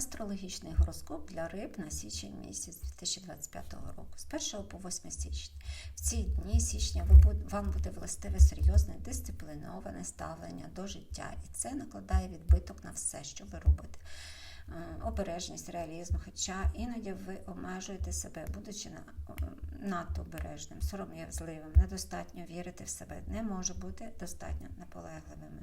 Астрологічний гороскоп для риб на січень місяць 2025 року з 1 по 8 січня. В ці дні січня вам буде властиве серйозне дисципліноване ставлення до життя, і це накладає відбиток на все, що ви робите. Е, Обережність, реалізм, хоча іноді ви обмежуєте себе, будучи на, надто обережним, сором'язливим, недостатньо вірити в себе, не може бути достатньо наполегливими.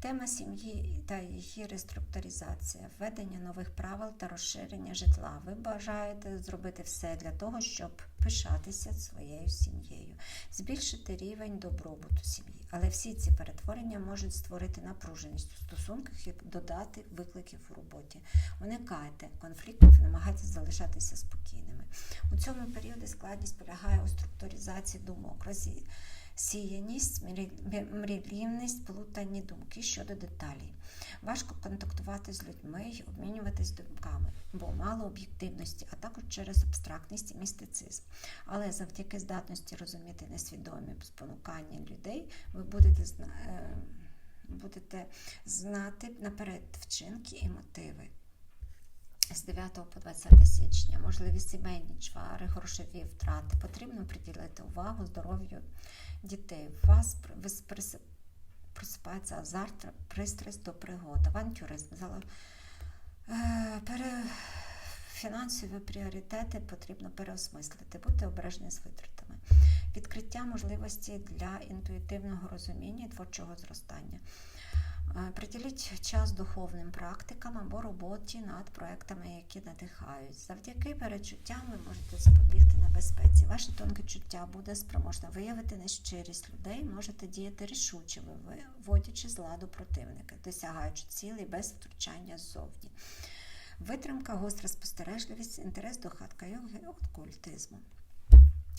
Тема сім'ї та її реструктуризація, введення нових правил та розширення житла. Ви бажаєте зробити все для того, щоб пишатися своєю сім'єю, збільшити рівень добробуту сім'ї. Але всі ці перетворення можуть створити напруженість у стосунках і додати викликів у роботі. Уникайте конфліктів, намагайтеся залишатися спокійними. Цьому періоді складність полягає у структуризації думок, розсіяність, мрі- мріяльність, плутані думки щодо деталей. Важко контактувати з людьми й обмінюватись думками, бо мало об'єктивності, а також через абстрактність і містицизм. Але завдяки здатності розуміти несвідомі спонукання людей, ви будете е, будете знати наперед вчинки і мотиви. З 9 по 20 січня можливі сімейні чвари, грошові втрати. Потрібно приділити увагу здоров'ю дітей. Вас просипається азарт, пристрасть до пригод, авантюризм. Е, Пере... Фінансові пріоритети потрібно переосмислити, бути обережні з витратами. Відкриття можливості для інтуїтивного розуміння і творчого зростання. Е, Приділіть час духовним практикам або роботі над проектами, які надихають. Завдяки перечуттям ви можете запобігти небезпеці. Ваше тонке чуття буде спроможне виявити нещирість людей, можете діяти рішуче, виводячи з ладу противника, досягаючи цілей без втручання ззовні. Витримка, гостра спостережливість, інтерес до хатка йоги, окультизму.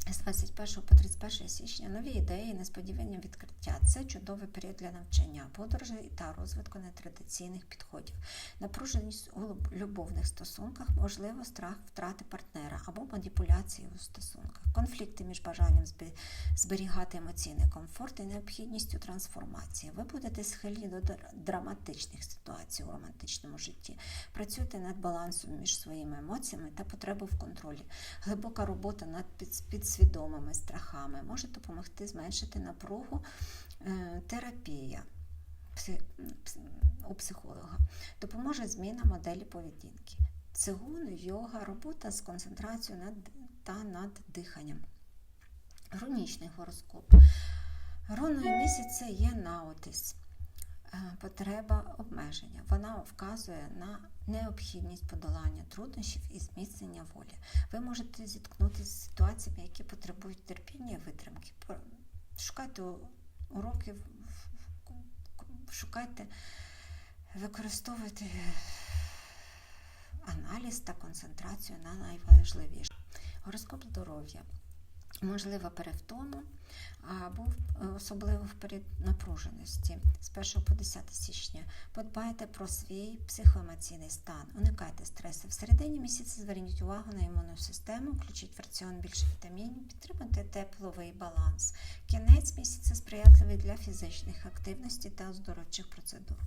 З 21 по 31 січня нові ідеї, несподівані відкриття. Це чудовий період для навчання, подорожей та розвитку нетрадиційних підходів. Напруженість у любовних стосунках, можливо, страх втрати партнера або маніпуляції у стосунках, конфлікти між бажанням зберігати емоційний комфорт і необхідністю трансформації. Ви будете схильні до драматичних ситуацій у романтичному житті. Працюйте над балансом між своїми емоціями та потребою в контролі. Глибока робота над під- підсвідомими страхами може допомогти зменшити напругу е, терапія у психолога. Допоможе зміна моделі поведінки. Цигун, йога, робота з концентрацією над, та над диханням. Рунічний гороскоп. Руною місяця є наотис. Е, Потреба обмеження. Вона вказує на необхідність подолання труднощів і зміцнення волі. Ви можете зіткнутися з ситуаціями, які потребують терпіння і витримки. Шукайте уроки, шукайте, використовуйте аналіз та концентрацію на найважливіше. Гороскоп здоров'я. Можлива перевтома або особливо в період напруженості з 1 по 10 січня. Подбайте про свій психоемоційний стан, уникайте стресу. В середині місяця зверніть увагу на імунну систему, включіть в раціон більше вітамінів, підтримуйте тепловий баланс. Кінець місяця сприятливий для фізичних активностей та оздоровчих процедур.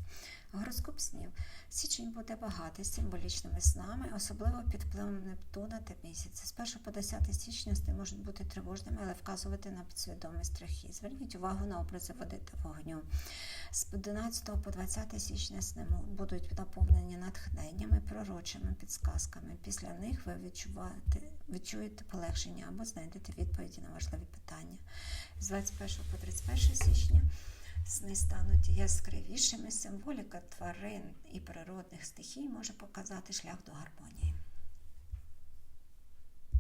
Гороскоп снів. Січень буде багатий символічними снами, особливо під впливом Нептуна та місяця. З 1 по 10 січня сни можуть бути тривожними, але вказувати на підсвідомі страхи. Зверніть увагу на образи води та вогню. З 11 по 20 січня сни мо- будуть наповнені натхненнями, пророчими підсказками. Після них ви відчуєте полегшення або знайдете відповіді на важливі питання. З 21 по 31 січня Сни стануть яскравішими. Символіка тварин і природних стихій може показати шлях до гармонії.